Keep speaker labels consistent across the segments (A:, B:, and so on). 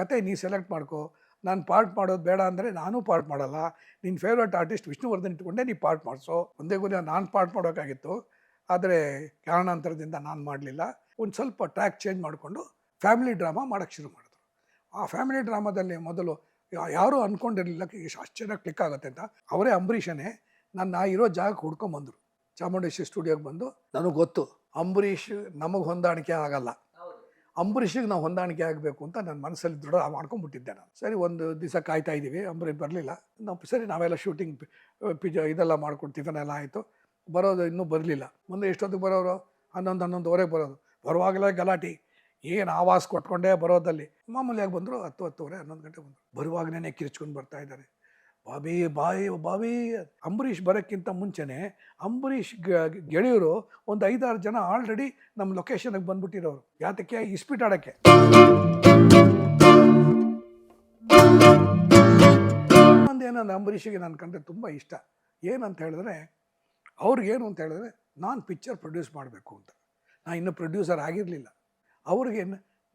A: ಕತೆ ನೀ ಸೆಲೆಕ್ಟ್ ಮಾಡ್ಕೋ. ನಾನು ಪಾರ್ಟ್ ಮಾಡೋದು ಬೇಡ ಅಂದರೆ ನಾನು ಪಾರ್ಟ್ ಮಾಡಲ್ಲ. ನಿನ್ನ ಫೇವ್ರೇಟ್ ಆರ್ಟಿಸ್ಟ್ ವಿಷ್ಣುವರ್ಧನ್ ಇಟ್ಕೊಂಡೆ ನೀ ಪಾರ್ಟ್ ಮಾಡಿಸೋ. ಒಂದೇ ಗುರಿ ನಾನು ಪಾರ್ಟ್ ಮಾಡೋಕ್ಕಾಗಿತ್ತು. ಆದರೆ ಕಾರಣಾಂತರದಿಂದ ನಾನು ಮಾಡಲಿಲ್ಲ. ಒಂದು ಸ್ವಲ್ಪ ಟ್ರ್ಯಾಕ್ ಚೇಂಜ್ ಮಾಡಿಕೊಂಡು ಫ್ಯಾಮಿಲಿ ಡ್ರಾಮಾ ಮಾಡೋಕ್ಕೆ ಶುರು ಮಾಡಿದ್ರು. ಆ ಫ್ಯಾಮಿಲಿ ಡ್ರಾಮಾದಲ್ಲಿ ಮೊದಲು ಯಾರೂ ಅಂದ್ಕೊಂಡಿರಲಿಲ್ಲ ಚೆನ್ನಾಗಿ ಕ್ಲಿಕ್ ಆಗುತ್ತೆ ಅಂತ. ಅವರೇ ಅಂಬರೀಷನೇ. ನನ್ನ ಆ ಇರೋ ಜಾಗಕ್ಕೆ ಹುಡ್ಕೊಂಬಂದರು. ಚಾಮುಂಡೇಶ್ವರಿ ಸ್ಟುಡಿಯೋಗೆ ಬಂದು. ನನಗೆ ಗೊತ್ತು, ಅಂಬರೀಷ್ ನಮಗೆ ಹೊಂದಾಣಿಕೆ ಆಗಲ್ಲ. ಅಂಬರೀಷಿಗೆ ನಾವು ಹೊಂದಾಣಿಕೆ ಆಗಬೇಕು ಅಂತ ನನ್ನ ಮನಸ್ಸಲ್ಲಿ ದೃಢ ಮಾಡ್ಕೊಂಡ್ಬಿಟ್ಟಿದ್ದೆ ನಾನು. ಸರಿ, ಒಂದು ದಿವಸ ಕಾಯ್ತಾ ಇದ್ದೀವಿ ಅಂಬರೀಷ್ ಬರಲಿಲ್ಲ. ನಾವು ಸರಿ, ನಾವೆಲ್ಲ ಶೂಟಿಂಗ್ ಪಿಜ ಇದೆಲ್ಲ ಮಾಡ್ಕೊಂಡು ಟಿಫನ್ ಎಲ್ಲ ಆಯಿತು. ಬರೋದು ಇನ್ನೂ ಬರಲಿಲ್ಲ. ಮುಂದೆ ಎಷ್ಟೊತ್ತಿಗೆ ಬರೋರು? ಹನ್ನೊಂದು ಹನ್ನೊಂದುವರೆಗೆ ಬರೋದು. ಬರುವಾಗಲೇ ಗಲಾಟೆ. ಏನು ಆವಾಸ್ ಕೊಟ್ಕೊಂಡೇ ಬರೋದಲ್ಲಿ. ಮಾಮೂಲಿಯಾಗಿ ಬಂದರು ಹತ್ತು, ಹತ್ತುವರೆ, ಹನ್ನೊಂದು ಗಂಟೆ ಬಂದರು. ಬರುವಾಗಲೇ ಕಿರ್ಚ್ಕೊಂಡು ಬರ್ತಾ ಇದ್ದಾರೆ. ಬಾಬಿ, ಬಾಯಿ, ಬಾಬಿ ಅಂಬರೀಷ್ ಬರೋಕ್ಕಿಂತ ಮುಂಚೆನೇ ಅಂಬರೀಷ್ ಗೆಳೆಯರು ಒಂದು ಐದಾರು ಜನ ಆಲ್ರೆಡಿ ನಮ್ಮ ಲೊಕೇಶನ್ಗೆ ಬಂದ್ಬಿಟ್ಟಿರೋರು. ಯಾತಕ್ಕೆ? ಇಸ್ಪೀಟ್ ಆಡೋಕ್ಕೆ. ಒಂದೇನಂದ್ರೆ ಅಂಬರೀಷಿಗೆ ನನ್ನ ಕಂಡ್ರೆ ತುಂಬ ಇಷ್ಟ. ಏನಂತ ಹೇಳಿದ್ರೆ ಅವ್ರಿಗೇನು ಅಂತ ಹೇಳಿದ್ರೆ, ನಾನು ಪಿಕ್ಚರ್ ಪ್ರೊಡ್ಯೂಸ್ ಮಾಡಬೇಕು ಅಂತ. ನಾನು ಇನ್ನೂ ಪ್ರೊಡ್ಯೂಸರ್ ಆಗಿರಲಿಲ್ಲ. ಅವ್ರಿಗೆ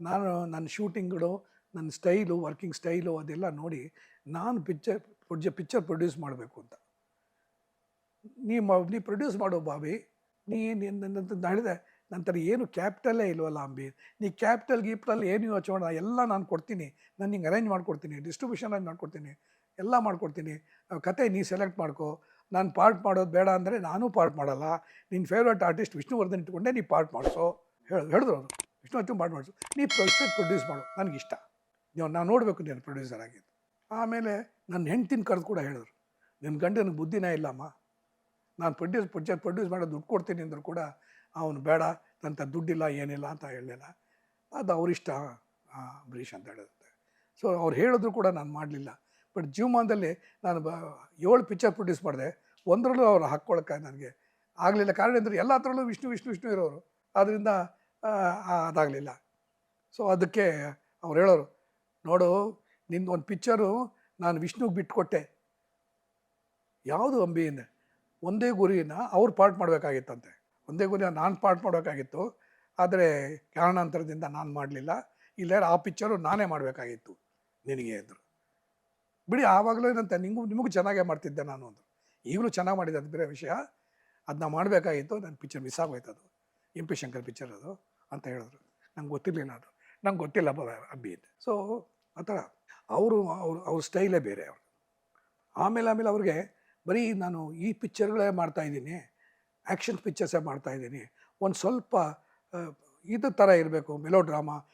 A: ನಾನು ನನ್ನ ಶೂಟಿಂಗ್ಗಳು ನನ್ನ ಸ್ಟೈಲು ವರ್ಕಿಂಗ್ ಸ್ಟೈಲು ಅದೆಲ್ಲ ನೋಡಿ ನಾನು ಪಿಕ್ಚರ್ ಪ್ರೊಡ್ಯ ಪಿಕ್ಚರ್ ಪ್ರೊಡ್ಯೂಸ್ ಮಾಡಬೇಕು ಅಂತ. ನೀ ನೀ ಪ್ರೊಡ್ಯೂಸ್ ಮಾಡೋ ಬಾಬಿ ನೀ ನನ್ನ ಹೇಳಿದೆ ನಂತರ ಏನು ಕ್ಯಾಪಿಟಲೇ ಇಲ್ವಲ್ಲ ಅಂಬಿ, ನೀ ಕ್ಯಾಪಿಟಲ್ ಗೀಪ್ಟಲ್ ಏನು ಮಾಡ ಎಲ್ಲ ನಾನು ಕೊಡ್ತೀನಿ. ನಾನು ನಿಂಗೆ ಅರೇಂಜ್ ಮಾಡ್ಕೊಡ್ತೀನಿ ಡಿಸ್ಟ್ರಿಬ್ಯೂಷನ್ ಅರೇಂಜ್ ಮಾಡ್ಕೊಡ್ತೀನಿ, ಎಲ್ಲ ಮಾಡ್ಕೊಡ್ತೀನಿ. ಕತೆ ನೀ ಸೆಲೆಕ್ಟ್ ಮಾಡ್ಕೋ. ನಾನು ಪಾರ್ಟ್ ಮಾಡೋದು ಬೇಡ ಅಂದರೆ ನಾನು ಪಾರ್ಟ್ ಮಾಡಲ್ಲ. ನಿನ್ನ ಫೇವ್ರೇಟ್ ಆರ್ಟಿಸ್ಟ್ ವಿಷ್ಣುವರ್ಧನ್ ಇಟ್ಕೊಂಡೆ ನೀ ಪಾರ್ಟ್ ಮಾಡಿಸೋ. ಹೇಳು, ಹೇಳಿದ್ರು ಅವರು. ವಿಷ್ಣುವರ್ಧನ್ ಪಾರ್ಟ್ ಮಾಡಿಸು. ನೀ ಪ್ರೊಡ್ಯೂಸರ್ ಪ್ರೊಡ್ಯೂಸ್ ಮಾಡು. ನನಗಿಷ್ಟ ನೀವು ನಾನು ನೋಡಬೇಕು ನೀನು ಪ್ರೊಡ್ಯೂಸರ್ ಆಗಿದ್ದು. ಆಮೇಲೆ ನನ್ನ ಹೆಂಡ್ತಿನ ಕರೆದು ಕೂಡ ಹೇಳಿದ್ರು. ನಿನ್ನ ಗಂಡನ ಬುದ್ಧಿನೇ ಇಲ್ಲಮ್ಮ. ನಾನು ಪ್ರೊಡ್ಯೂಸ್ ಪ್ರೊಡ್ಯೂಸ್ ಪ್ರೊಡ್ಯೂಸ್ ಮಾಡೋ ದುಡ್ಡು ಕೊಡ್ತೀನಿ ಅಂದರೂ ಕೂಡ ಅವನು ಬೇಡ, ನಂತ ದುಡ್ಡಿಲ್ಲ, ಏನಿಲ್ಲ ಅಂತ ಹೇಳಲಿಲ್ಲ. ಅದು ಅವರಿಷ್ಟ ಅಂಬರೀಷ್ ಅಂತ ಹೇಳಿದ್ರು ಸೊ ಅವ್ರು ಹೇಳಿದ್ರು ಕೂಡ ನಾನು ಮಾಡಲಿಲ್ಲ. ಬಟ್ ಜೀವಮಾನದಲ್ಲಿ ನಾನು ಬ, ಏಳು ಪಿಕ್ಚರ್ ಪ್ರೊಡ್ಯೂಸ್ ಮಾಡಿದೆ. ಒಂದರಲ್ಲೂ ಅವ್ರು ಹಾಕ್ಕೊಳಕ್ಕೆ ನನಗೆ ಆಗಲಿಲ್ಲ. ಕಾರಣ ಅಂದರೆ ಎಲ್ಲ ಥರಲ್ಲೂ ವಿಷ್ಣು ವಿಷ್ಣು ವಿಷ್ಣು ಇರೋರು. ಆದ್ದರಿಂದ ಅದಾಗಲಿಲ್ಲ. ಸೊ ಅದಕ್ಕೆ ಅವ್ರು ಹೇಳೋರು ನೋಡು, ನಿಂದು ಒಂದು ಪಿಕ್ಚರು ನಾನು ವಿಷ್ಣುಗೆ ಬಿಟ್ಕೊಟ್ಟೆ. ಯಾವುದು ಅಂಬಿಯಿಂದ? ಒಂದೇ ಗುರಿನ ಅವ್ರು ಪಾರ್ಟ್ ಮಾಡಬೇಕಾಗಿತ್ತಂತೆ. ಒಂದೇ ಗುರಿನ ನಾನು ಪಾರ್ಟ್ ಮಾಡಬೇಕಾಗಿತ್ತು. ಆದರೆ ಕಾರಣಾಂತರದಿಂದ ನಾನು ಮಾಡಲಿಲ್ಲ. ಇಲ್ಲ ಆ ಪಿಕ್ಚರು ನಾನೇ ಮಾಡಬೇಕಾಗಿತ್ತು ನಿನಗೆ ಅಂದರು. ಬಿಡಿ, ಆವಾಗಲೂ ಏನಂತೆ? ನಿಮಗೂ ನಿಮಗೂ ಚೆನ್ನಾಗೇ ಮಾಡ್ತಿದ್ದೆ ನಾನು ಅಂದರು. ಈಗಲೂ ಚೆನ್ನಾಗಿ ಮಾಡಿದೆ ಅದು ಬೇರೆ ವಿಷಯ. ಅದನ್ನ ಮಾಡಬೇಕಾಗಿತ್ತು ನನ್ನ ಪಿಕ್ಚರ್ ಮಿಸ್ ಆಗೋಯ್ತು ಅದು. ಎಂ ಪಿ ಶಂಕರ್ ಪಿಕ್ಚರ್ ಅದು ಅಂತ ಹೇಳಿದ್ರು. ನಂಗೆ ಗೊತ್ತಿರಲಿಲ್ಲ ಅದು. ನಂಗೆ ಗೊತ್ತಿಲ್ಲ ಅಬ್ಬಿ ಅಂತ ಸೊ ಆ ಥರ. ಅವರು, ಅವ್ರ ಅವ್ರ ಸ್ಟೈಲೇ ಬೇರೆ ಅವರು. ಆಮೇಲೆ ಆಮೇಲೆ ಅವ್ರಿಗೆ ಬರೀ ನಾನು ಈ ಪಿಕ್ಚರ್ಗಳೇ ಮಾಡ್ತಾಯಿದ್ದೀನಿ ಆ್ಯಕ್ಷನ್ ಪಿಕ್ಚರ್ಸೇ ಮಾಡ್ತಾಯಿದ್ದೀನಿ ಒಂದು ಸ್ವಲ್ಪ ಇದು ಥರ ಇರಬೇಕು ಮೆಲೋ ಡ್ರಾಮಾ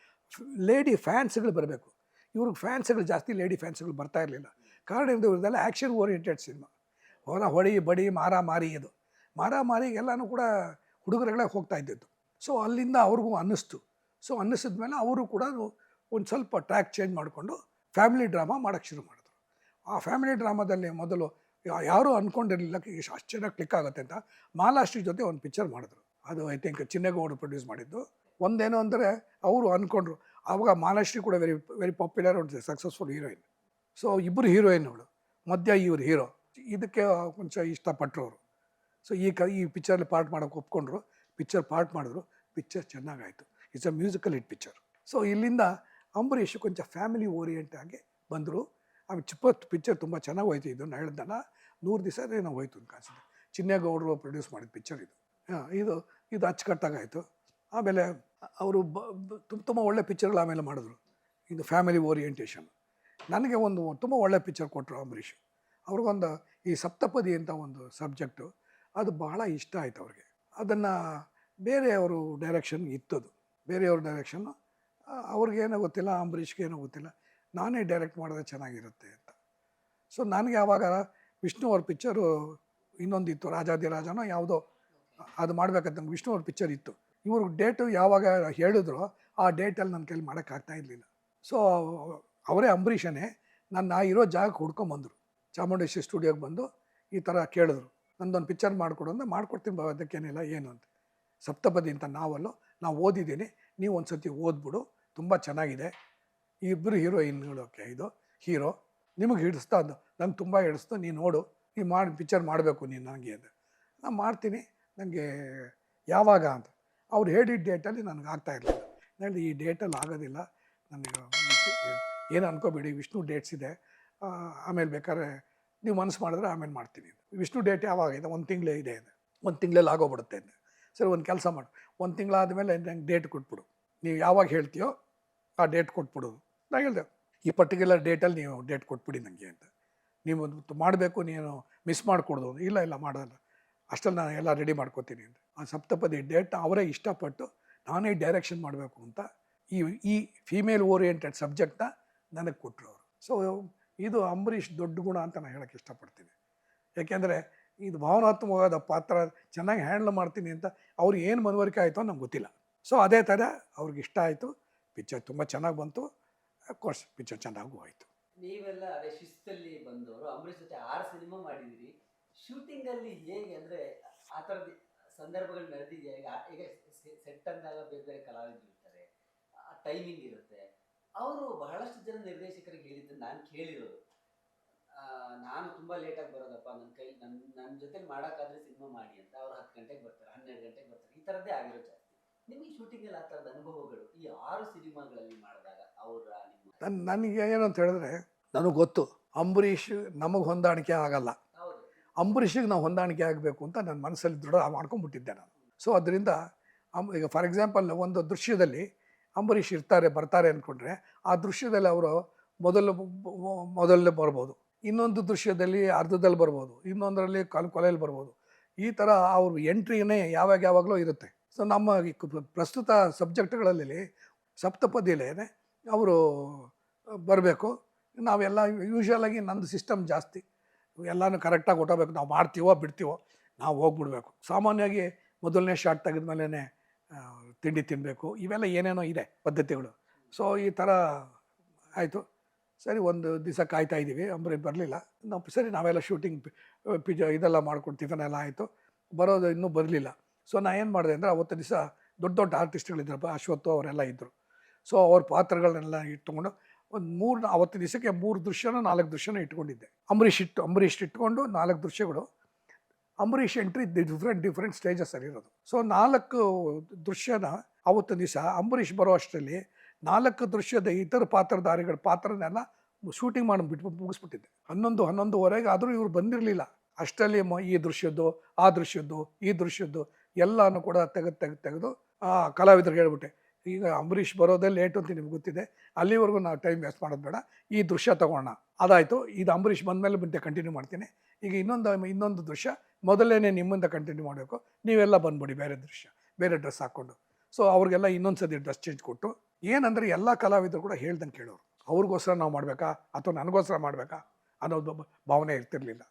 A: ಲೇಡಿ ಫ್ಯಾನ್ಸ್ಗಳು ಬರಬೇಕು. ಇವ್ರಿಗೆ ಫ್ಯಾನ್ಸ್ಗಳು ಜಾಸ್ತಿ, ಲೇಡಿ ಫ್ಯಾನ್ಸ್ಗಳು ಬರ್ತಾ ಇರಲಿಲ್ಲ. ಕಾರಣ ಇದು ಇವ್ರದ್ದೆಲ್ಲ ಆ್ಯಕ್ಷನ್ ಓರಿಯೆಂಟೆಡ್ ಸಿನಿಮಾ. ಹೊರ ಹೊಡಿ ಬಡಿ ಮಾರ ಮಾರಿ ಇದು. ಮಾರ ಮಾರಿಗೆಲ್ಲನೂ ಕೂಡ ಹುಡುಗರುಗಳೇ ಹೋಗ್ತಾ ಇದ್ದಿದ್ದು. ಸೊ, ಅಲ್ಲಿಂದ ಅವ್ರಿಗೂ ಅನ್ನಿಸ್ತು. ಸೊ ಅನ್ನಿಸಿದ ಮೇಲೆ ಅವರು ಕೂಡ ಒಂದು ಸ್ವಲ್ಪ ಟ್ರ್ಯಾಕ್ ಚೇಂಜ್ ಮಾಡಿಕೊಂಡು ಫ್ಯಾಮಿಲಿ ಡ್ರಾಮಾ ಮಾಡೋಕ್ಕೆ ಶುರು ಮಾಡಿದ್ರು. ಆ ಫ್ಯಾಮಿಲಿ ಡ್ರಾಮಾದಲ್ಲಿ ಮೊದಲು ಯಾರೂ ಅಂದ್ಕೊಂಡಿರಲಿಲ್ಲ ಇಷ್ಟು ಅಷ್ಟು ಕ್ಲಿಕ್ ಆಗುತ್ತೆ ಅಂತ. ಮಾಲಾಶ್ರೀ ಜೊತೆ ಒಂದು ಪಿಕ್ಚರ್ ಮಾಡಿದ್ರು. ಅದು ಐ ಥಿಂಕ್ ಚಿನ್ನೇಗೌಡರು ಪ್ರೊಡ್ಯೂಸ್ ಮಾಡಿದ್ದು. ಒಂದೇನು ಅಂದರೆ ಅವರು ಅಂದ್ಕೊಂಡ್ರು ಆವಾಗ ಮಾಲಾಶ್ರೀ ಕೂಡ ವೆರಿ ವೆರಿ ಪಾಪ್ಯುಲರ್ ಒಂದು ಸಕ್ಸಸ್ಫುಲ್ ಹೀರೋಯಿನ್ ಸೊ ಇಬ್ಬರು ಹೀರೋಯಿನ್ಗಳು ಮಧ್ಯ ಇವರು ಹೀರೋ ಇದಕ್ಕೆ ಕೊಂಚ ಇಷ್ಟಪಟ್ಟರು ಅವರು. ಸೊ ಈ ಕ, ಈ ಪಿಕ್ಚರಲ್ಲಿ ಪಾರ್ಟ್ ಮಾಡೋಕೆ ಒಪ್ಕೊಂಡ್ರು. ಪಿಕ್ಚರ್ ಪಾರ್ಟ್ ಮಾಡಿದ್ರು. Picture ಚೆನ್ನಾಗಾಯಿತು it's a musical hit picture so ಇಲ್ಲಿಂದ ಅಂಬರೀಷ್ ಕೊಂಚ ಫ್ಯಾಮಿಲಿ ಓರಿಯೆಂಟ್ ಆಗಿ ಬಂದರು. ಆಮೇಲೆ ಚಿಪ್ಪತ್ತು ಪಿಕ್ಚರ್ ತುಂಬ ಚೆನ್ನಾಗಿ ಹೋಯ್ತು ಇದು ನಾನು ಹೇಳ್ದಲ್ಲ ನೂರು ದಿವಸ ಏನೋ ಹೋಯ್ತು ಅಂತ ಕಾಣಿಸುತ್ತೆ ಚಿನ್ನೇಗೌಡರು ಪ್ರೊಡ್ಯೂಸ್ ಮಾಡಿದ ಪಿಕ್ಚರ್ ಇದು. ಹಾಂ, ಇದು ಇದು ಅಚ್ಚುಕಟ್ಟಾಗಾಯಿತು ಆಮೇಲೆ ಅವರು ಬ ತುಂಬ ತುಂಬ ಒಳ್ಳೆ ಪಿಕ್ಚರ್ಗಳು ಆಮೇಲೆ ಮಾಡಿದ್ರು. ಇದು ಫ್ಯಾಮಿಲಿ ಓರಿಯೆಂಟೇಷನ್ ನನಗೆ ಒಂದು ತುಂಬ ಒಳ್ಳೆ ಪಿಕ್ಚರ್ ಕೊಟ್ಟರು ಅಂಬರೀಷ್. ಅವ್ರಿಗೊಂದು ಈ ಸಪ್ತಪದಿ ಅಂತ ಒಂದು ಸಬ್ಜೆಕ್ಟು ಅದು ಬಹಳ ಇಷ್ಟ ಆಯ್ತು ಅವ್ರಿಗೆ. ಅದನ್ನು ಬೇರೆಯವರು ಡೈರೆಕ್ಷನ್ ಇತ್ತದು. ಬೇರೆಯವ್ರ ಡೈರೆಕ್ಷನ್ನು ಅವ್ರಿಗೇನೋ ಗೊತ್ತಿಲ್ಲ ಅಂಬರೀಷ್ಗೆ ಏನೋ ಗೊತ್ತಿಲ್ಲ. ನಾನೇ ಡೈರೆಕ್ಟ್ ಮಾಡಿದ್ರೆ ಚೆನ್ನಾಗಿರುತ್ತೆ ಅಂತ. ಸೊ ನನಗೆ ಆವಾಗ ವಿಷ್ಣು ಅವ್ರ ಪಿಕ್ಚರು ಇನ್ನೊಂದಿತ್ತು ರಾಜಾದಿರಾಜನೋ ಯಾವುದೋ, ಅದು ಮಾಡ್ಬೇಕಂತ ನಂಗೆ ವಿಷ್ಣು ಅವ್ರ ಪಿಕ್ಚರ್ ಇತ್ತು. ಇವರು ಡೇಟು ಯಾವಾಗ ಹೇಳಿದ್ರು, ಆ ಡೇಟಲ್ಲಿ ನನ್ನ ಕೈಲಿ ಮಾಡೋಕ್ಕಾಗ್ತಾ ಇರಲಿಲ್ಲ. ಸೊ ಅವರೇ ಅಂಬರೀಷನೇ ನನ್ನ ಆ ಇರೋ ಜಾಗಕ್ಕೆ ಹುಡ್ಕೊಂಬಂದರು ಚಾಮುಂಡೇಶ್ವರಿ ಸ್ಟುಡಿಯೋಗೆ ಬಂದು ಈ ಥರ ಕೇಳಿದ್ರು. ನಂದೊಂದು ಪಿಕ್ಚರ್ ಮಾಡಿಕೊಡು ಅಂದರೆ ಮಾಡ್ಕೊಡ್ತೀನಿ ಅದಕ್ಕೇನಿಲ್ಲ, ಏನು ಅಂತ. ಸಪ್ತಪದಿ ಅಂತ ನಾವಲ್ಲೂ, ನಾವು ಓದಿದ್ದೀನಿ, ನೀವು ಒಂದು ಸತಿ ಓದ್ಬಿಡು ತುಂಬ ಚೆನ್ನಾಗಿದೆ. ಇಬ್ಬರು ಇಬ್ಬರು ಹೇಳೋಕೆ ಇದು ಹೀರೋ. ನಿಮಗೆ ಹಿಡಿಸ್ತಾ ಅದು, ನಂಗೆ ತುಂಬ ಹಿಡಿಸ್ತು, ನೀನು ನೋಡು ನೀನು ಮಾಡಿ ಪಿಕ್ಚರ್ ಮಾಡಬೇಕು ನೀನು ನನಗೆ ಅಂತ. ನಾನು ಮಾಡ್ತೀನಿ ನನಗೆ ಯಾವಾಗ ಅಂತ. ಅವ್ರು ಹೇಳಿದ ಡೇಟಲ್ಲಿ ನನಗೆ ಆಗ್ತಾ ಇರಲಿಲ್ಲ. ನಾನು ಈ ಡೇಟಲ್ಲಿ ಆಗೋದಿಲ್ಲ. ನನಗೆ ಏನು ಅನ್ಕೋಬೇಡಿ, ವಿಷ್ಣು ಡೇಟ್ಸ್ ಇದೆ. ಆಮೇಲೆ ಬೇಕಾದ್ರೆ ನೀವು ಮನಸ್ಸು ಮಾಡಿದ್ರೆ ಆಮೇಲೆ ಮಾಡ್ತೀನಿ ವಿಷ್ಣು ಡೇಟ್ ಯಾವಾಗ ಇದೆ? ಒಂದು ತಿಂಗಳೇ ಇದೆ ಒಂದು ತಿಂಗಳಲ್ಲಿ ಆಗೋಗ್ಬಿಡುತ್ತೆ ಸರಿ, ಒಂದು ಕೆಲಸ ಮಾಡು. ಒಂದು ತಿಂಗಳಾದಮೇಲೆ ನಂಗೆ ಡೇಟ್ ಕೊಟ್ಬಿಡು. ನೀವು ಯಾವಾಗ ಹೇಳ್ತೀಯೋ ಆ ಡೇಟ್ ಕೊಟ್ಬಿಡು ನಾನು ಹೇಳಿದೆ, ಈ ಪರ್ಟಿಕ್ಯುಲರ್ ಡೇಟಲ್ಲಿ ನೀವು ಡೇಟ್ ಕೊಟ್ಬಿಡಿ ನನಗೆ ಅಂತ. ನೀವು ಮಾಡಬೇಕು, ನೀನು ಮಿಸ್ ಮಾಡಿಕೊಡ್ದು ಇಲ್ಲ ಇಲ್ಲ, ಮಾಡೋಲ್ಲ. ಅಷ್ಟಲ್ಲಿ ನಾನು ಎಲ್ಲ ರೆಡಿ ಮಾಡ್ಕೋತೀನಿ ಅಂತ. ಆ ಸಪ್ತಪದಿ ಡೇಟ್ ಅವರೇ ಇಷ್ಟಪಟ್ಟು ನಾನೇ ಡೈರೆಕ್ಷನ್ ಮಾಡಬೇಕು ಅಂತ ಈ ಈ ಫೀಮೇಲ್ ಓರಿಯೆಂಟೆಡ್ ಸಬ್ಜೆಕ್ಟ್ನ ನನಗೆ ಕೊಟ್ಟರು ಅವರು. ಸೊ ಇದು ಅಂಬರೀಷ್ ದೊಡ್ಡ ಗುಣ ಅಂತ ನಾನು ಹೇಳೋಕ್ಕೆ ಇಷ್ಟಪಡ್ತೀನಿ. ಯಾಕೆಂದರೆ ಇದು ಭಾವನಾತ್ಮಕವಾದ ಪಾತ್ರ, ಚೆನ್ನಾಗಿ ಹ್ಯಾಂಡ್ಲ್ ಮಾಡ್ತೀನಿ ಅಂತ ಅವ್ರು ಏನು ಮನವರಿಕೆ ಆಯಿತು ನಮ್ಗೆ ಗೊತ್ತಿಲ್ಲ. ಸೊ ಅದೇ ಥರ ಅವ್ರಿಗೆ ಇಷ್ಟ ಆಯಿತು. ಪಿಕ್ಚರ್ ತುಂಬ ಚೆನ್ನಾಗಿ ಬಂತು. ಕೋರ್ಸ್ ಪಿಕ್ಚರ್ ಚೆನ್ನಾಗೂ ಹೋಯಿತು.
B: ನೀವೆಲ್ಲ ಅದೇ ಶಿಸ್ತಲ್ಲಿ ಬಂದವರು, ಅಂಬರೀಷ್ ಜೊತೆ ಆರು ಸಿನಿಮಾ ಮಾಡಿದಿರಿ ಶೂಟಿಂಗಲ್ಲಿ ಹೇಗೆ ಅಂದರೆ ಆ ಥರದ ಸಂದರ್ಭಗಳು ನಡೆದಿದೆಯಾ? ಈಗ ಈಗ ಸೆಟ್ ಅಂದಾಗ ಬೇರೆ ಬೇರೆ ಕಲಾವಿದರು ಇರ್ತಾರೆ ಟೈಮಿಂಗ್ ಇರುತ್ತೆ. ಅವರು ಬಹಳಷ್ಟು ಜನ ನಿರ್ದೇಶಕರಿಗೆ ಹೇಳಿದ್ದು ನಾನು ಕೇಳಿರೋದು. ನಾನು ತುಂಬ ಲೇಟಾಗಿ ಬರೋದಪ್ಪ ನನ್ನ ಕೈ ನನ್ನ ನನ್ನ ಜೊತೆ ಮಾಡೋಕ್ಕಾದ್ರೆ ಸಿನಿಮಾ ಮಾಡಿ ಅಂತ. ಅವ್ರು ಹತ್ತು ಗಂಟೆಗೆ ಬರ್ತಾರೆ, ಹನ್ನೆರಡು ಗಂಟೆಗೆ ಬರ್ತಾರೆ. ಈ ಥರದ್ದೇ ಆಗಿರೋ ನಿಮಗೆ ಆ ಥರದ ಅನುಭವಗಳು ಈ ಆರು ಸಿನಿಮಾಗಳಲ್ಲಿ ಮಾಡಿದಾಗ ಅವರ ನಿಮ್ಮ
A: ನನ್ನ ನನಗೆ ಏನಂತ ಹೇಳಿದ್ರೆ ನನಗೆ ಗೊತ್ತು. ಅಂಬರೀಷ್ ನಮಗೆ ಹೊಂದಾಣಿಕೆ ಆಗಲ್ಲ. ಅಂಬರೀಷಿಗೆ ನಾವು ಹೊಂದಾಣಿಕೆ ಆಗಬೇಕು ಅಂತ ನನ್ನ ಮನಸ್ಸಲ್ಲಿ ದೃಢ ಮಾಡ್ಕೊಂಡ್ಬಿಟ್ಟಿದ್ದೆ ನಾನು. ಸೊ ಅದರಿಂದ ಈಗ ಫಾರ್ ಎಕ್ಸಾಂಪಲ್ ಒಂದು ದೃಶ್ಯದಲ್ಲಿ ಅಂಬರೀಷ್ ಇರ್ತಾರೆ ಬರ್ತಾರೆ ಅಂದ್ಕೊಂಡ್ರೆ ಆ ದೃಶ್ಯದಲ್ಲಿ ಅವರು ಮೊದಲು ಮೊದಲೇ ಬರ್ಬೋದು. ಇನ್ನೊಂದು ದೃಶ್ಯದಲ್ಲಿ ಅರ್ಧದಲ್ಲಿ ಬರ್ಬೋದು. ಇನ್ನೊಂದರಲ್ಲಿ ಕಲ್ ಕೊಲೆಯಲ್ಲಿ ಬರ್ಬೋದು. ಈ ಥರ ಅವ್ರ ಎಂಟ್ರಿನೇ ಯಾವಾಗ ಯಾವಾಗಲೂ ಇರುತ್ತೆ. ಸೊ ನಮ್ಮ ಪ್ರಸ್ತುತ ಸಬ್ಜೆಕ್ಟ್ಗಳಲ್ಲಿ ಸಪ್ತಪದಿಲೇ ಅವರು ಬರಬೇಕು. ನಾವೆಲ್ಲ ಯೂಶ್ವಲಾಗಿ ನಂದು ಸಿಸ್ಟಮ್ ಜಾಸ್ತಿ. ಎಲ್ಲನೂ ಕರೆಕ್ಟಾಗಿ ಹೊಟ್ಟೋಗ್ಬೇಕು ನಾವು ಮಾಡ್ತೀವೋ ಬಿಡ್ತೀವೋ ನಾವು ಹೋಗ್ಬಿಡ್ಬೇಕು. ಸಾಮಾನ್ಯವಾಗಿ ಮೊದಲನೇ ಶಾಟ್ ತೆಗೆದ್ಮೇಲೆ ತಿಂಡಿ ತಿನ್ನಬೇಕು ಇವೆಲ್ಲ ಏನೇನೋ ಇದೆ ಪದ್ಧತಿಗಳು. ಸೊ ಈ ಥರ ಆಯಿತು. ಸರಿ, ಒಂದು ದಿವಸ ಕಾಯ್ತಾ ಇದ್ದೀವಿ. ಅಂಬರಿ ಬರಲಿಲ್ಲ. ನಾವು, ಸರಿ, ನಾವೆಲ್ಲ ಶೂಟಿಂಗ್ ಪಿಜ ಇದೆಲ್ಲ ಮಾಡ್ಕೊಂಡು ಟಿಫನ್ ಎಲ್ಲ ಆಯಿತು. ಬರೋದು ಇನ್ನೂ ಬರಲಿಲ್ಲ. ಸೊ ನಾನು ಏನು ಮಾಡಿದೆ ಅಂದರೆ ಅವತ್ತು ದಿವಸ ದೊಡ್ಡ ದೊಡ್ಡ ಆರ್ಟಿಸ್ಟ್ಗಳಿದ್ರಪ್ಪ ಅಶ್ವತ್ತು ಅವರೆಲ್ಲ ಇದ್ದರು ಸೊ ಅವ್ರ ಪಾತ್ರಗಳನ್ನೆಲ್ಲ ಇಟ್ಕೊಂಡು ಒಂದು ಮೂರು, ಅವತ್ತು ದಿವಸಕ್ಕೆ ಮೂರು ದೃಶ್ಯನ, ನಾಲ್ಕು ದೃಶ್ಯನ ಇಟ್ಕೊಂಡಿದ್ದೆ. ಅಂಬರೀಷ್ ಇಟ್ಟು ಅಂಬರೀಷ್ ಇಟ್ಕೊಂಡು ನಾಲ್ಕು ದೃಶ್ಯಗಳು. Ambareesh entry different different stages ಇರೋದು. ಸೊ ನಾಲ್ಕು ದೃಶ್ಯನ ಅವತ್ತು ದಿವಸ ಅಂಬರೀಷ್ ಬರೋ ಅಷ್ಟರಲ್ಲಿ ನಾಲ್ಕು ದೃಶ್ಯದ ಇತರ ಪಾತ್ರಧಾರಿಗಳ ಪಾತ್ರನೆಲ್ಲ ಶೂಟಿಂಗ್ ಮಾಡಿ ಬಿಟ್ಟು ಮುಗಿಸ್ಬಿಟ್ಟಿದ್ದೆ. ಹನ್ನೊಂದು, ಹನ್ನೊಂದುವರೆಗೆ ಆದರೂ ಇವರು ಬಂದಿರಲಿಲ್ಲ. ಅಷ್ಟರಲ್ಲಿ ಈ ದೃಶ್ಯದ್ದು, ಆ ದೃಶ್ಯದ್ದು, ಈ ದೃಶ್ಯದ್ದು ಎಲ್ಲನೂ ಕೂಡ ತೆಗೆದು ತೆಗೆದು ತೆಗೆದು, ಆ ಕಲಾವಿದರಿಗೆ ಹೇಳ್ಬಿಟ್ಟೆ, ಈಗ ಅಂಬರೀಷ್ ಬರೋದೇ ಲೇಟು ಅಂತ ನಿಮ್ಗೆ ಗೊತ್ತಿದೆ, ಅಲ್ಲಿವರೆಗೂ ನಾವು ಟೈಮ್ ವೇಸ್ಟ್ ಮಾಡೋದು ಬೇಡ, ಈ ದೃಶ್ಯ ತಗೋಣ. ಅದಾಯಿತು ಇದು ಅಂಬರೀಷ್ ಬಂದಮೇಲೆ ಮುಂದೆ ಕಂಟಿನ್ಯೂ ಮಾಡ್ತೀನಿ, ಈಗ ಇನ್ನೊಂದು ಇನ್ನೊಂದು ದೃಶ್ಯ ಮೊದಲನೇ ನಿಮ್ಮಿಂದ ಕಂಟಿನ್ಯೂ ಮಾಡಬೇಕು, ನೀವೆಲ್ಲ ಬಂದ್ಬಿಡಿ, ಬೇರೆ ದೃಶ್ಯ, ಬೇರೆ ಡ್ರೆಸ್ ಹಾಕ್ಕೊಂಡು. ಸೊ ಅವ್ರಿಗೆಲ್ಲ ಇನ್ನೊಂದು ಸತಿ ಡ್ರೆಸ್ ಚೇಂಜ್ ಕೊಟ್ಟು, ಏನಂದರೆ ಎಲ್ಲ ಕಲಾವಿದರು ಕೂಡ ಹೇಳ್ದಂಗೆ ಕೇಳೋರು, ಅವ್ರಿಗೋಸ್ಕರ ನಾವು ಮಾಡಬೇಕಾ? ಅಥವಾ ನನಗೋಸ್ಕರ ಮಾಡಬೇಕಾ? ಅನ್ನೋದು ಭಾವನೆ ಇರ್ತಿರಲಿಲ್ಲ.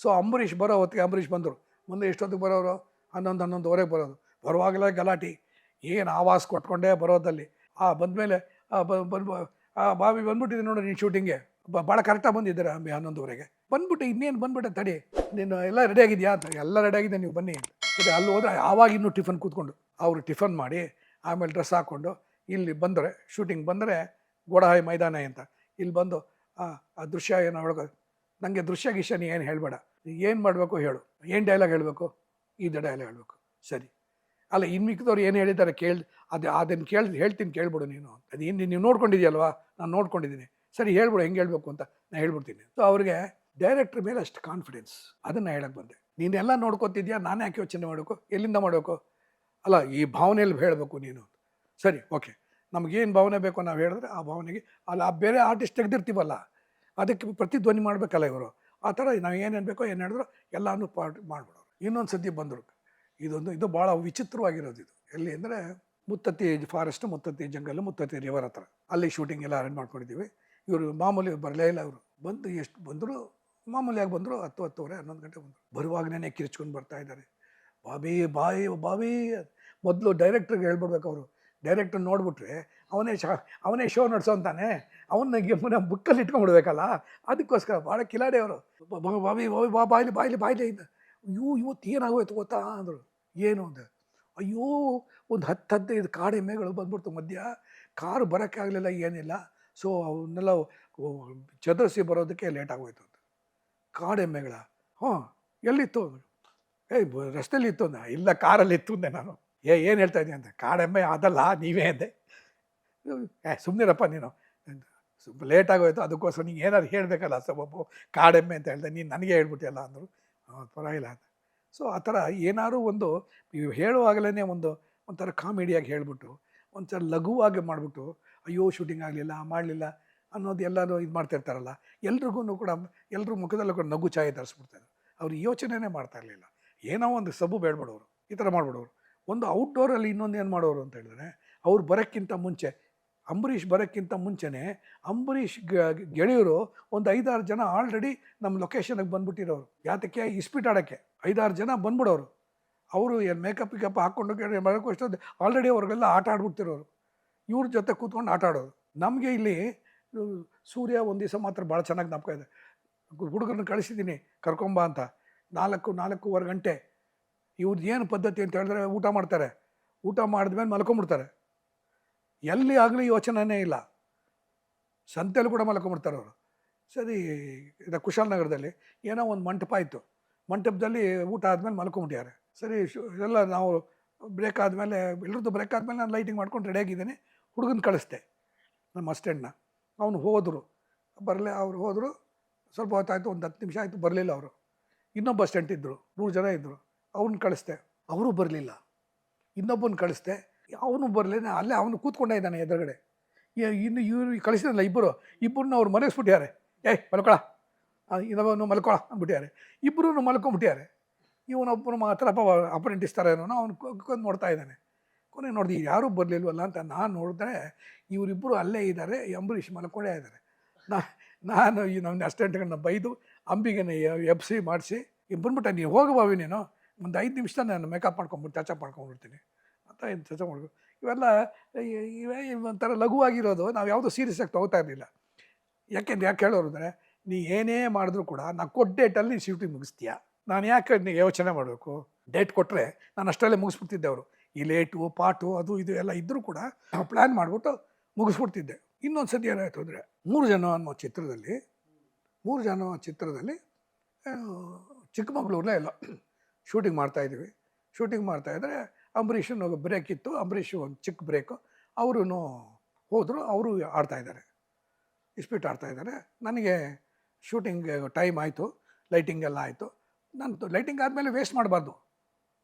A: ಸೊ ಅಂಬರೀಷ್ ಬರೋ ಹೊತ್ತಿಗೆ ಅಂಬರೀಷ್ ಬಂದರು, ಮುಂದೆ ಎಷ್ಟೊತ್ತಿಗೆ ಬರೋರು? ಹನ್ನೊಂದು ಹನ್ನೊಂದುವರೆಗೆ ಬರೋದು. ಬರುವಾಗಲೇ ಗಲಾಟೆ. ಏನು ಆವಾಸ್ ಕೊಟ್ಕೊಂಡೇ ಬರೋದಲ್ಲಿ ಆ, ಬಂದಮೇಲೆ ಬಾವಿ ಬಂದ್ಬಿಟ್ಟಿದೆ ನೋಡಿ ನೀನು ಶೂಟಿಂಗ್ಗೆ ಭಾಳ ಕರೆಕ್ಟಾಗಿ ಬಂದಿದ್ದೀರ ಅಂಬಿ ಹನ್ನೊಂದುವರೆಗೆ ಬಂದ್ಬಿಟ್ಟು ಇನ್ನೇನು ಬಂದ್ಬಿಟ್ಟೆ ತಡಿ. ನೀನು ಎಲ್ಲ ರೆಡಿ ಆಗಿದೆಯಾ ಅಂತ. ಎಲ್ಲ ರೆಡಿ ಆಗಿದೆ ನೀವು ಬನ್ನಿ ಸರಿ, ಅಲ್ಲಿ ಹೋದ್ರೆ ಆವಾಗ ಇನ್ನೂ ಟಿಫನ್ ಕೂತ್ಕೊಂಡು. ಅವರು ಟಿಫನ್ ಮಾಡಿ, ಆಮೇಲೆ ಡ್ರೆಸ್ ಹಾಕ್ಕೊಂಡು ಇಲ್ಲಿ ಬಂದರೆ ಶೂಟಿಂಗ್ ಬಂದರೆ ಗೋಡಹಾಯಿ ಮೈದಾನ ಅಂತ. ಇಲ್ಲಿ ಬಂದು, ಆ ದೃಶ್ಯ ಏನೋ ಹೇಳ್ಕೊ ನನಗೆ ದೃಶ್ಯ ಗಿಶ್ಯ ನೀ ಏನು ಹೇಳಬೇಡ. ಏನು ಮಾಡಬೇಕು ಹೇಳು. ಏನು ಡೈಲಾಗ್ ಹೇಳಬೇಕು? ಇದು ಎಲ್ಲ ಹೇಳಬೇಕು. ಸರಿ. ಅಲ್ಲ ಇನ್ನು ಮಿಕ್ಕಿದವ್ರು ಏನು ಹೇಳಿದ್ದಾರೆ ಕೇಳಿ, ಅದು ಅದನ್ನು ಕೇಳಿ, ಹೇಳ್ತೀನಿ, ಕೇಳ್ಬಿಡು ನೀನು. ಅದು ಏನು ನೀವು ನೋಡ್ಕೊಂಡಿದ್ಯಲ್ವಾ? ನಾನು ನೋಡ್ಕೊಂಡಿದ್ದೀನಿ ಸರಿ, ಹೇಳ್ಬಿಡು, ಹೆಂಗೆ ಹೇಳಬೇಕು ಅಂತ ನಾನು ಹೇಳ್ಬಿಡ್ತೀನಿ. ಸೊ ಅವ್ರಿಗೆ ಡೈರೆಕ್ಟ್ರ್ ಮೇಲೆ ಅಷ್ಟು ಕಾನ್ಫಿಡೆನ್ಸ್ ಅದನ್ನು ಹೇಳಕ್ಕೆ ಬಂದೆ. ನೀನೆಲ್ಲ ನೋಡ್ಕೊತಿದ್ಯಾ? ನಾನು ಯಾಕೆ ಯೋಚನೆ ಮಾಡಬೇಕು? ಎಲ್ಲಿಂದ ಮಾಡಬೇಕು? ಅಲ್ಲ, ಈ ಭಾವನೆಯಲ್ಲಿ ಹೇಳಬೇಕು ನೀನು ಸರಿ, ಓಕೆ. ನಮಗೇನು ಭಾವನೆ ಬೇಕೋ ನಾವು ಹೇಳಿದ್ರೆ ಆ ಭಾವನೆಗೆ, ಅಲ್ಲ, ಆ ಬೇರೆ ಆರ್ಟಿಸ್ಟ್ ತೆಗೆದಿರ್ತೀವಲ್ಲ, ಅದಕ್ಕೆ ಪ್ರತಿಧ್ವನಿ ಮಾಡಬೇಕಲ್ಲ ಇವರು. ಆ ಥರ ನಾವು ಏನೇನು ಬೇಕೋ ಏನು ಹೇಳಿದ್ರು ಎಲ್ಲನೂ ಪಾರ್ಟ್ ಮಾಡಿಬಿಡೋರು. ಇನ್ನೊಂದು ಸತಿ ಬಂದರು. ಇದೊಂದು, ಇದು ಭಾಳ ವಿಚಿತ್ರವಾಗಿರೋದು ಇದು. ಎಲ್ಲಿ ಅಂದರೆ Muthathi forest Muthathi jungle Muthathi river ಹತ್ರ. ಅಲ್ಲಿ ಶೂಟಿಂಗ್ ಎಲ್ಲ ಅರೇಂಜ್ ಮಾಡ್ಕೊಂಡಿದ್ದೀವಿ. ಇವರು ಮಾಮೂಲಿ ಬರಲೇ ಇಲ್ಲ ಅವರು. ಬಂದು ಎಷ್ಟು ಬಂದರು, ಮಾಮೂಲಿಯಾಗಿ ಬಂದರು ಹತ್ತು ಹತ್ತುವರೆ ಹನ್ನೊಂದು ಗಂಟೆ ಬಂದರು. ಬರುವಾಗಲೇ ಕಿರಿಚ್ಕೊಂಡು ಬರ್ತಾ ಇದ್ದಾರೆ. ಬಾಬಿ, ಬಾಯಿ, ಬಾಬಿ ಮೊದಲು ಡೈರೆಕ್ಟ್ರಿಗೆ ಹೇಳ್ಬಿಡ್ಬೇಕು ಅವರು. ಡೈರೆಕ್ಟರ್ ನೋಡಿಬಿಟ್ರೆ ಅವನೇ ಶಾ, ಅವನೇ ಶೋ ನಡೆಸೋಂತಾನೆ ಅವನ ನಮ್ಮ ಬುಕ್ಕಲ್ಲಿ ಇಟ್ಕೊಂಡ್ಬಿಡ್ಬೇಕಲ್ಲ. ಅದಕ್ಕೋಸ್ಕರ ಭಾಳ ಕಿಲಾಡಿ ಅವರು. ಬಾಬಿ ಬಾಬಿ, ಬಾ, ಬಾಯಿಲಿ ಬಾಯಿಲಿ, ಬಾಯ್ಲಿ ಇಂದ ಅಯ್ಯೋ ಇವತ್ತು ಏನಾಗೋಯ್ತು ಗೊತ್ತಾ? ಅಂದರು. ಏನು ಅಂದೆ? ಅಯ್ಯೋ, ಒಂದು ಹತ್ತು ಹದಿನೈದು ಕಾಡು ಎಮ್ಮೆಗಳು ಬಂದ್ಬಿಡ್ತು ಮಧ್ಯ. ಕಾರು ಬರೋಕ್ಕೆ ಆಗಲಿಲ್ಲ, ಏನಿಲ್ಲ. ಸೊ ಅವನ್ನೆಲ್ಲ ಚದರಿಸಿ ಬರೋದಕ್ಕೆ ಲೇಟ್ ಆಗೋಯ್ತು ಅಂತ ಕಾಡು ಎಮ್ಮೆಗಳ ಹಾಂ, ಎಲ್ಲಿತ್ತು ಏಯ್, ಬ- ರಸ್ತೆಯಲ್ಲಿ ಇತ್ತು ಅಂದ. ಇಲ್ಲ ಕಾರಲ್ಲಿ ಇತ್ತು ಅಂದೆ ನಾನು. ಏ, ಏನು ಹೇಳ್ತಾ ಇದ್ದೀನಿ ಅಂತ ಕಾಡೆಮ್ಮೆ ಅದಲ್ಲ ನೀವೇ ಅಂದೆ. ಏ ಸುಮ್ಮನಿರಪ್ಪ ನೀನು. ಲೇಟ್ ಆಗೋಯ್ತು, ಅದಕ್ಕೋಸ್ಕರ ನೀನು ಏನಾದ್ರು ಹೇಳಬೇಕಲ್ಲ ಸಬಬ್ಬು ಕಾಡೆಮ್ಮೆ ಅಂತ ಹೇಳ್ದೆ, ನೀನು ನನಗೆ ಹೇಳ್ಬಿಟ್ಟಿಯಲ್ಲ ಅಂದರು. ಪರವಾಗಿಲ್ಲ ಸೊ ಆ ಥರ ಏನಾದ್ರು ಒಂದು ನೀವು ಹೇಳುವಾಗಲೇ ಒಂದು, ಒಂಥರ ಕಾಮಿಡಿಯಾಗಿ ಹೇಳಿಬಿಟ್ಟು, ಒಂಥರ ಲಘುವಾಗಿ ಮಾಡಿಬಿಟ್ಟು, ಅಯ್ಯೋ ಶೂಟಿಂಗ್ ಆಗಲಿಲ್ಲ, ಮಾಡಲಿಲ್ಲ ಅನ್ನೋದು ಎಲ್ಲರೂ ಇದು ಮಾಡ್ತಿರ್ತಾರಲ್ಲ ಎಲ್ರಿಗೂ ಕೂಡ ಎಲ್ಲರೂ ಮುಖದಲ್ಲೂ ಕೂಡ ನಗು ಛಾಯೆ ತರಿಸ್ಬಿಡ್ತಾರೆ ಅವ್ರು ಯೋಚನೆನೇ ಮಾಡ್ತಾ ಇರಲಿಲ್ಲ. ಏನೋ ಒಂದು ಸಬ್ಬು ಬೇಡ್ಬಿಡೋರು, ಈ ಥರ ಮಾಡಿಬಿಡೋರು. ಒಂದು ಔಟ್ಡೋರಲ್ಲಿ ಇನ್ನೊಂದು ಏನು ಮಾಡೋರು ಅಂತ ಹೇಳಿದ್ರೆ, ಅವ್ರು ಬರೋಕ್ಕಿಂತ ಮುಂಚೆ ಅಂಬರೀಷ್ ಬರೋಕ್ಕಿಂತ ಮುಂಚೆನೇ ಅಂಬರೀಷ್ ಗೆಳೆಯರು ಒಂದು ಐದಾರು ಜನ ಆಲ್ರೆಡಿ ನಮ್ಮ ಲೊಕೇಶನ್ಗೆ ಬಂದ್ಬಿಟ್ಟಿರೋರು. ಯಾತಕ್ಕೆ? ಇಸ್ಪೀಟ್ ಆಡೋಕ್ಕೆ. ಐದಾರು ಜನ ಬಂದ್ಬಿಡೋರು. ಅವರು ಏನು ಮೇಕಪ್ ಪಿಕಪ್ ಹಾಕ್ಕೊಂಡು ಮಾಡೋಕ್ಕೂ ಅಷ್ಟೊಂದು ಆಲ್ರೆಡಿ ಅವ್ರಿಗೆಲ್ಲ ಆಟ ಆಡ್ಬಿಡ್ತಿರೋರು. ಇವ್ರ ಜೊತೆ ಕೂತ್ಕೊಂಡು ಆಟ ಆಡೋರು ನಮಗೆ ಇಲ್ಲಿ ಸೂರ್ಯ ಒಂದು ದಿವಸ ಮಾತ್ರ ಭಾಳ ಚೆನ್ನಾಗಿ ಜ್ಞಾಪಕ ಇದೆ. ಹುಡುಗರನ್ನ ಕಳಿಸಿದ್ದೀನಿ, ಕರ್ಕೊಂಬ ಅಂತ. ನಾಲ್ಕು, ನಾಲ್ಕೂವರೆ ಗಂಟೆ. ಇವ್ರದ್ದು ಏನು ಪದ್ಧತಿ ಅಂತ ಹೇಳಿದ್ರೆ ಊಟ ಮಾಡ್ತಾರೆ. ಊಟ ಮಾಡಿದ್ಮೇಲೆ ಮಲ್ಕೊಂಬಿಡ್ತಾರೆ. ಎಲ್ಲಿ ಆಗಲಿ ಯೋಚನೆನೇ ಇಲ್ಲ. ಸಂತೆಯಲ್ಲಿ ಕೂಡ ಮಲ್ಕೊಂಬಿಡ್ತಾರೆ ಅವರು. ಸರಿ, ಇದು ಕುಶಾಲನಗರದಲ್ಲಿ ಏನೋ ಒಂದು ಮಂಟಪ ಇತ್ತು. ಮಂಟಪದಲ್ಲಿ ಊಟ ಆದಮೇಲೆ ಮಲ್ಕೊಂಬಿಟ್ಟಿದ್ದಾರೆ ಸರಿ, ಶು, ಎಲ್ಲ ನಾವು ಬ್ರೇಕ್ ಆದಮೇಲೆ ಎಲ್ಲರದ್ದು ಬ್ರೇಕ್ ಆದಮೇಲೆ ನಾನು ಲೈಟಿಂಗ್ ಮಾಡ್ಕೊಂಡು ರೆಡಿ ಆಗಿದ್ದೀನಿ. ಹುಡುಗನ ಕಳಿಸ್ದೆ, ನಮ್ಮ ಅಸ್ಟೆಂಡ್ನ ಅವನು ಹೋದರು. ಬರಲೇ, ಅವ್ರು ಹೋದರು. ಸ್ವಲ್ಪ ಹೊತ್ತಾಯಿತು, ಒಂದು ಹತ್ತು ನಿಮಿಷ ಆಯಿತು, ಬರಲಿಲ್ಲ ಅವರು. ಇನ್ನೊಬ್ಬ ಅಸ್ಟೆಂಟ್ ಇದ್ದರು ಮೂರು ಜನ ಇದ್ದರು ಅವ್ರನ್ನ ಕಳಿಸ್ದೆ. ಅವರು ಬರಲಿಲ್ಲ. ಇನ್ನೊಬ್ಬನ ಕಳಿಸ್ದೆ. ಅವನು ಬರಲಿಲ್ಲ ಅಲ್ಲೇ ಅವನು ಕೂತ್ಕೊಂಡೇ ಇದ್ದಾನೆ ಎದುರುಗಡೆ. ಇನ್ನು ಇವರು ಕಳಿಸಿದ್ರಲ್ಲ ಇಬ್ಬರು ಇಬ್ಬರನ್ನ ಅವ್ರು ಮಲಗಿಸ್ಬಿಟ್ಟಾರೆ ಏಯ್ ಮಲ್ಕೊಳ. ಇನ್ನೊಬ್ಬನು ಮಲ್ಕೊಳ ಅಂದ್ಬಿಟ್ಟಿದ್ದಾರೆ. ಇಬ್ಬರೂ ಮಲ್ಕೊಂಡ್ಬಿಟ್ಟಿದ್ದಾರೆ. ಇವನೊಬ್ಬನು ಮಾತ್ರ ಅಪ್ಪ ಅಪರೆಂಟಿಸ್ ಥರ ಏನೋ, ಅವ್ನು ಕೊಂದು ನೋಡ್ತಾ ಇದ್ದಾನೆ. ಕೊನೆಗೆ ನೋಡಿದೆ, ಯಾರೂ ಬರಲಿಲ್ವಲ್ಲ ಅಂತ ನಾನು ನೋಡಿದ್ರೆ ಇವರಿಬ್ಬರು ಅಲ್ಲೇ ಇದ್ದಾರೆ, ಅಂಬರೀಷ್ ಮಲ್ಕೊಂಡೇ ಇದ್ದಾರೆ. ನಾ, ನಾನು ಈ ನನ್ನ ಅಸ್ಟೆಂಟ್ಗಳನ್ನ ಬೈದು, ಅಂಬಿಗೆನ ಎಬ್ಸಿ ಮಾಡಿಸಿ ಬಂದ್ಬಿಟ್ಟೆ, ನೀನು ಹೋಗಬಾವಿ ನೀನು, ಒಂದು ಐದು ನಿಮಿಷ ನಾನು ಮೇಕಪ್ ಮಾಡ್ಕೊಂಬಿಟ್ಟು ಟಚಪ್ ಮಾಡ್ಕೊಂಡ್ಬಿಡ್ತೀನಿ ಅಂತ ಏನು ಚರ್ಚೆ ಮಾಡಬೇಕು ಇವೆಲ್ಲ ಇವೇ ಒಂಥರ ಲಘುವಾಗಿರೋದು, ನಾವು ಯಾವುದೂ ಸೀರಿಯಸ್ ಆಗಿ ತೊಗೋತಾ ಇರಲಿಲ್ಲ. ಯಾಕೆಂದ್ರೆ ಯಾಕೆ ಹೇಳೋರು ಅಂದರೆ, ನೀ ಏನೇ ಮಾಡಿದ್ರು ಕೂಡ ನಾ ಕೊಟ್ಟ ಡೇಟಲ್ಲಿ ನೀನು ಶೂಟಿಂಗ್ ಮುಗಿಸ್ತೀಯಾ? ನಾನು ಯಾಕೆ ನೀವು ಯೋಚನೆ ಮಾಡಬೇಕು? ಡೇಟ್ ಕೊಟ್ಟರೆ ನಾನು ಅಷ್ಟರಲ್ಲೇ ಮುಗಿಸ್ಬಿಡ್ತಿದ್ದೆ ಅವರು. ಈ ಲೇಟು ಪಾಟು ಅದು ಇದು ಎಲ್ಲ ಇದ್ದರೂ ಕೂಡ ಪ್ಲ್ಯಾನ್ ಮಾಡಿಬಿಟ್ಟು ಮುಗಿಸ್ಬಿಡ್ತಿದ್ದೆ. ಇನ್ನೊಂದು ಸತಿ ಏನಾಯಿತು ಅಂದರೆ, ಮೂರು ಜನ ಅನ್ನೋ ಚಿತ್ರದಲ್ಲಿ, ಮೂರು ಜನ ಚಿತ್ರದಲ್ಲಿ ಚಿಕ್ಕಮಗಳೂರಲ್ಲೇ ಎಲ್ಲ ಶೂಟಿಂಗ್ ಮಾಡ್ತಾಯಿದ್ವಿ ಶೂಟಿಂಗ್ ಮಾಡ್ತಾಯಿದ್ರೆ ಅಂಬರೀಷನ್ ಬ್ರೇಕ್ ಇತ್ತು. ಅಂಬರೀಷ್ ಒಂದು ಚಿಕ್ಕ ಬ್ರೇಕು ಅವರು ಹೋದರು, ಅವರು ಆಡ್ತಾಯಿದ್ದಾರೆ ಇಸ್ಪೀಟ್ ಆಡ್ತಾಯಿದ್ದಾರೆ ನನಗೆ ಶೂಟಿಂಗ್ ಟೈಮ್ ಆಯಿತು. ಲೈಟಿಂಗ್ ಎಲ್ಲ ಆಯಿತು. ನಾನು ಲೈಟಿಂಗ್ ಆದಮೇಲೆ ವೇಸ್ಟ್ ಮಾಡಬಾರ್ದು.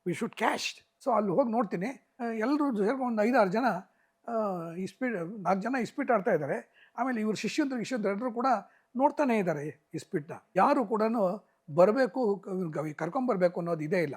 A: ವಿ ಶುಡ್ ಕ್ಯಾಶ್ ಸೊ ಅಲ್ಲಿ ಹೋಗಿ ನೋಡ್ತೀನಿ. ಎಲ್ಲರೂ ಸೇರ್ಕೊಂಡು ಒಂದು ಐದಾರು ಜನ ಇಸ್ಪೀಟ್ ನಾಲ್ಕು ಜನ ಇಸ್ಪೀಟ್ ಆಡ್ತಾ ಇದ್ದಾರೆ. ಆಮೇಲೆ ಇವರು ಶಿಷ್ಯಂದ್ರು ಶಿಷ್ಯಂದ್ರು ಎಲ್ಲರೂ ಕೂಡ ನೋಡ್ತಾನೇ ಇದ್ದಾರೆ ಇಸ್ಪೀಟ್ನ ಯಾರು ಕೂಡ ಬರಬೇಕು ಕರ್ಕೊಂಬರ್ಬೇಕು ಅನ್ನೋದು ಇದೇ ಇಲ್ಲ.